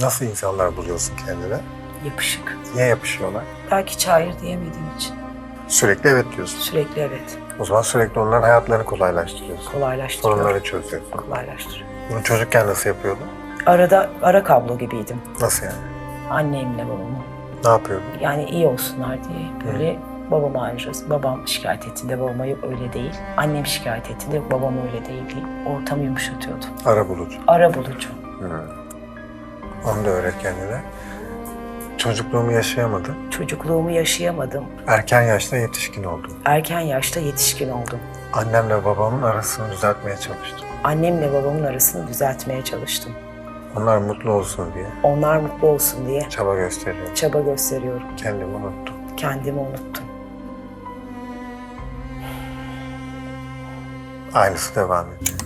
Nasıl insanlar buluyorsun kendine? Yapışık. Niye yapışıyorlar? Belki hayır diyemediğim için. Sürekli evet diyorsun. Sürekli evet. O zaman sürekli onların hayatlarını kolaylaştırıyorsun. Kolaylaştırıyor. Sorunları çözüyorsun. Kolaylaştırıyor. Bunu çocukken nasıl yapıyordun? Arada ara kablo gibiydim. Nasıl yani? Annemle babamı. Ne yapıyordun? Yani iyi olsunlar diye böyle babama ayırırız. Babam şikayet ettiğinde babama yok öyle değil. Annem şikayet ettiğinde babam öyle değil diye ortamı yumuşatıyordu. Ara bulucu. Ara bulucu. Onu da öğret kendine. Çocukluğumu yaşayamadım. Çocukluğumu yaşayamadım. Erken yaşta yetişkin oldum. Erken yaşta yetişkin oldum. Annemle babamın arasını düzeltmeye çalıştım. Annemle babamın arasını düzeltmeye çalıştım. Onlar mutlu olsun diye Onlar mutlu olsun diye çaba gösteriyorum. çaba gösteriyorum. Kendimi unuttum. Kendimi unuttum. Aynısı devam ediyor.